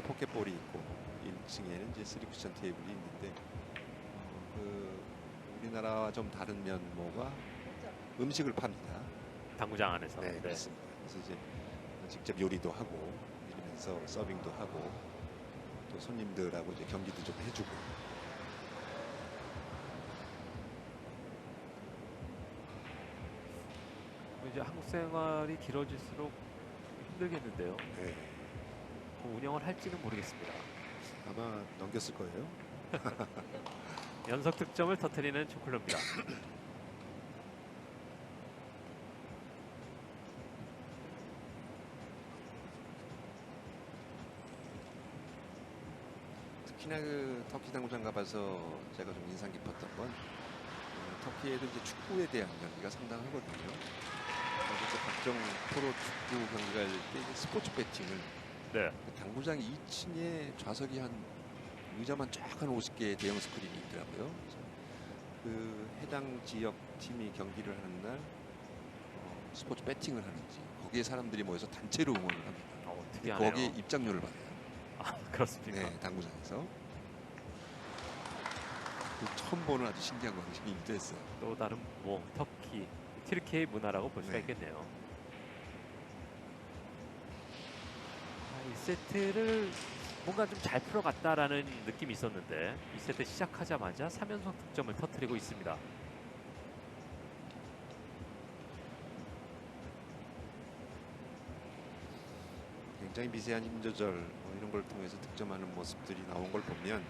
이제 포켓볼이 있고 1층에는 이제 쓰리 쿠션 테이블이 있는데 어, 그 우리나라와 좀 다른 면모가 음식을 팝니다. 당구장 안에서. 네, 그렇습니다. 그래서 이제 직접 요리도 하고 이러면서 서빙도 하고 또 손님들하고 이제 경기도 좀 해주고 이제 한국 생활이 길어질수록 힘들겠는데요. 네, 뭐 운영을 할지는 모르겠습니다. 아마 넘겼을 거예요. 연속 득점을 터뜨리는 초콜릿입니다. 특히나 그 터키 당구장 가봐서 제가 좀 인상 깊었던 건 어, 터키에도 이제 축구에 대한 경기가 상당하거든요. 그래서 각종 프로 축구 경기가 때 이제 스포츠 배팅을 네. 그 당구장 2층에 좌석이 한 의자만 쫙 한 50개의 대형 스크린이 있더라고요. 그 해당 지역 팀이 경기를 하는 날 어, 스포츠 배팅을 하는지 거기에 사람들이 모여서 단체로 응원을 합니다. 어, 특이하네요. 거기에 입장료를 받아요. 아, 그렇습니까? 네, 당구장에서. 그 처음 보는 아주 신기한 방식이기도 했어요. 또 다른 뭐 터키, 튀르키의 문화라고 볼 수가 네. 있겠네요. 아, 이 세트를 뭔가 좀 잘 풀어갔다라는 느낌이 있었는데 이 세트 시작하자마자 3연속 득점을 터뜨리고 있습니다. 굉장히 미세한 힘 조절 뭐 이런 걸 통해서 득점하는 모습들이 나온 걸 보면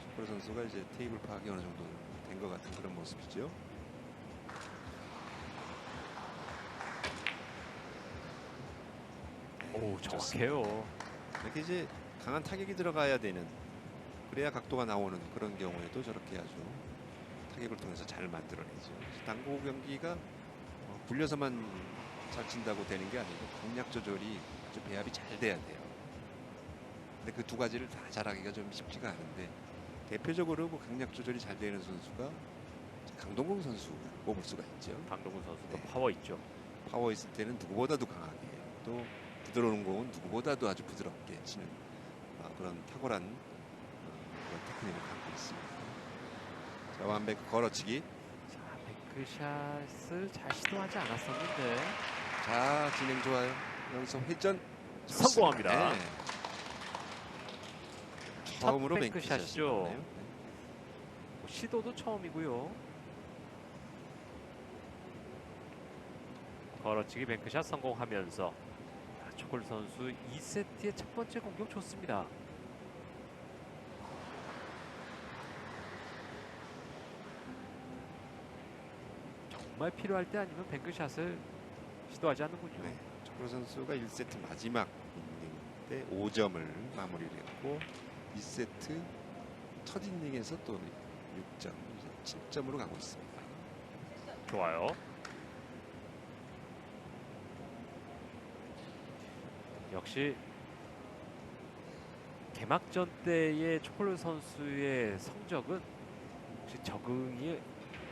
슈퍼 선수가 이제 테이블 파악이 어느 정도 된 것 같은 그런 모습이죠. 오 정확해요. 이렇게 이제 강한 타격이 들어가야 되는 그래야 각도가 나오는 그런 경우에도 저렇게 아주 타격을 통해서 잘 만들어내죠. 당구 경기가 어, 굴려서만 잘 친다고 되는 게 아니고 강약 조절이 아주 배합이 잘 돼야 돼요. 근데 그 두 가지를 다 잘하기가 좀 쉽지가 않은데 대표적으로 그 강약 조절이 잘 되는 선수가 강동궁 선수 꼽을 수가 있죠. 강동훈 선수도 네. 파워 있죠. 파워 있을 때는 누구보다도 강하게 또 부드러운 공은 누구보다도 아주 부드럽게 치는 아, 그런 탁월한 어, 그런 테크닉을 갖고 있습니다. 자 완백 걸어치기. 자 뱅크샷을 잘 시도하지 않았었는데 자 진행 좋아요. 여기서 회전 성공합니다. 네. 처음으로 첫 뱅크샷이죠. 뱅크샷이죠. 뭐 시도도 처음이고요. 걸어치기 뱅크샷 성공하면서 아, 초콜 선수 2세트의 첫 번째 공격 좋습니다. 정말 필요할 때 아니면 뱅크샷을 시도하지 않는군요. 네. 초크로 선수가 1세트 마지막 이닝 때 5점을 마무리를 했고 2세트 첫 이닝에서 또 6점, 이제 7점으로 가고 있습니다. 좋아요. 역시 개막전 때의 초콜릿 선수의 성적은 혹시 적응이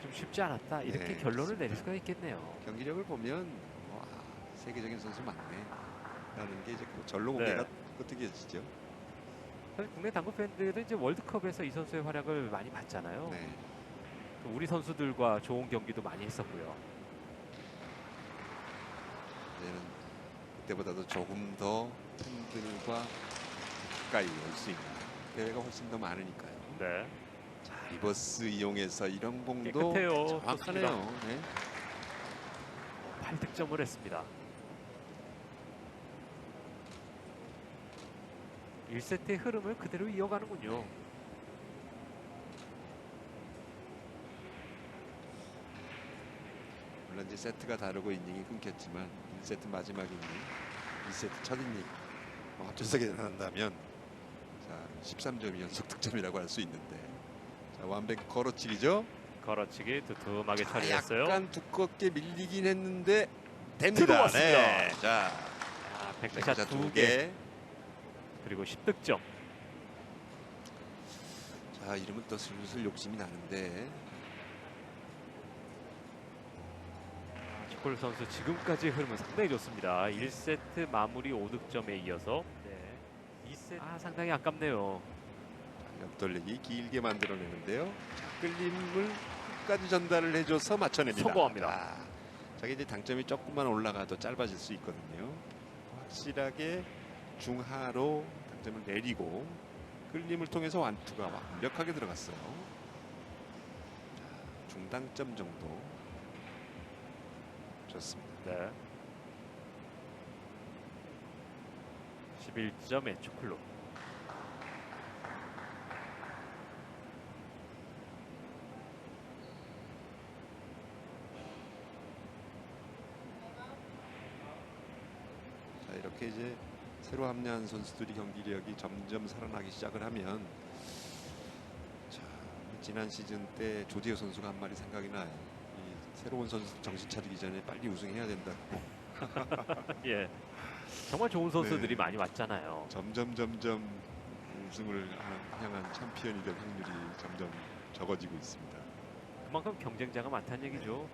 좀 쉽지 않았다 이렇게 네, 결론을. 내릴 수가 있겠네요. 경기력을 보면 와, 세계적인 선수 맞네 라는 게 이제 그 절로 공개가 네. 어떻게 지죠 사실 국내 당구 팬들은 이제 월드컵에서 이 선수의 활약을 많이 봤잖아요. 네. 또 우리 선수들과 좋은 경기도 많이 했었고요. 이제는 그 때보다도 조금 더 팬들과 가까이 올 수 있는 대회가 훨씬 더 많으니까요. 네. 자, 리버스 이용해서 이런 공도 깨끗해요. 정확하네요. 네. 8득점을 했습니다. 1세트의 흐름을 그대로 이어가는군요. 물론 이제 세트가 다르고 이닝이 끊겼지만 1세트 마지막 이닝, 2세트 첫 이닝 뭐 합쳐서 계산한다면 자 13점이 연속 득점이라고 할 수 있는데 자 완백 걸어치기죠. 걸어치기 두툼하게 자, 처리했어요. 약간 두껍게 밀리긴 했는데 됩니다. 들어왔습니다. 네. 자 아, 백샷 두 2개 개. 그리고 10득점. 자 이러면 또 슬슬 욕심이 나는데 초콜 선수 지금까지 흐름은 상당히 좋습니다. 1세트 마무리 5득점에 이어서 네. 2세트 아 상당히 아깝네요. 옆돌리기 길게 만들어내는데요. 자, 끌림을 끝까지 전달을 해줘서 맞춰냅니다. 성공합니다. 아, 자기 이제 당점이 조금만 올라가도 짧아질 수 있거든요. 확실하게 중하로 당점을 내리고 끌림을 통해서 완투가 완벽하게 들어갔어요. 자, 중당점 정도 좋습니다. 네. 11점의 초클로. 자 이렇게 이제 새로 합류한 선수들이 경기력이 점점 살아나기 시작을 하면 자 지난 시즌 때 조재호 선수가 한 말이 생각이 나요. 이 새로운 선수 정신 차리기 전에 빨리 우승해야 된다고. 예. 정말 좋은 선수들이 네. 많이 왔잖아요. 점점 점점 우승을 향한 챔피언이 될 확률이 점점 적어지고 있습니다. 그만큼 경쟁자가 많다는 얘기죠.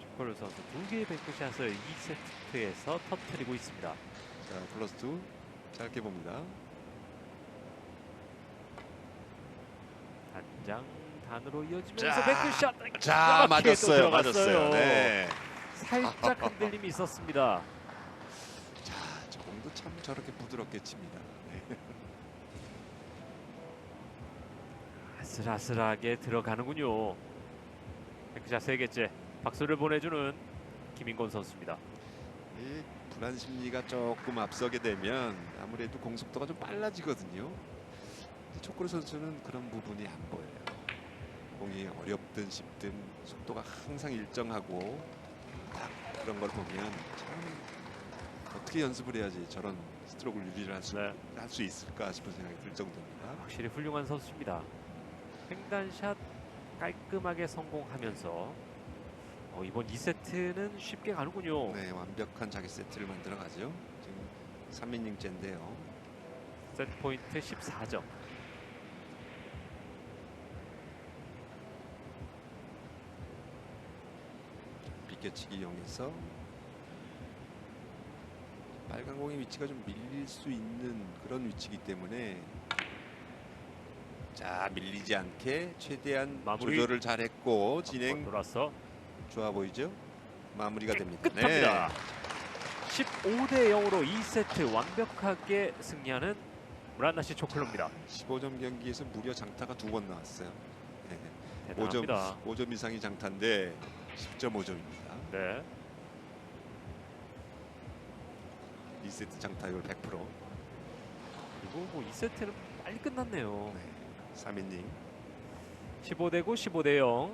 초콜로 선수 두 개의 뱅크샷을 2세트에서 터뜨리고 있습니다. 자 플러스 투 짧게 봅니다. 단장 단으로 이어지면서 자, 뱅크샷. 자 정확히 또 맞았어요, 들어갔어요. 맞았어요. 네. 살짝 흔들림이 있었습니다. 자, 저 공도 참 저렇게 부드럽게 칩니다. 네. 아슬아슬하게 들어가는군요. 뱅크샷 세 개째 박수를 보내주는 김인권 선수입니다. 이 불안 심리가 조금 앞서게 되면 아무래도 공속도가 좀 빨라지거든요. 초코르 선수는 그런 부분이 안 보여요. 공이 어렵든 쉽든 속도가 항상 일정하고 딱 그런 걸 보면 참 어떻게 연습을 해야지 저런 스트로크를 유지를 할수 네. 할수 있을까 싶은 생각이 들 정도입니다. 확실히 훌륭한 선수입니다. 횡단샷 깔끔하게 성공하면서 어, 이번 2세트는 쉽게 가는군요. 네, 완벽한 자기 세트를 만들어 가죠. 지금 3이닝째인데요. 세트 포인트 14점. 비껴치기 이용해서 빨간 공의 위치가 좀 밀릴 수 있는 그런 위치이기 때문에 자 밀리지 않게 최대한 마무리. 조절을 잘했고 진행 돌아서 좋아 보이죠? 마무리가 됩니다. 끝합니다. 15대 0으로 2세트 완벽하게 승리하는 무란나시 초클로입니다. 15점 경기에서 무려 장타가 두 번 나왔어요. 네. 대단합니다. 5점 이상이 장타인데 10.5점입니다. 네. 2세트 장타율 100%. 그리고 뭐 2세트는 빨리 끝났네요. 네. 3이닝 15대 9, 15대 0.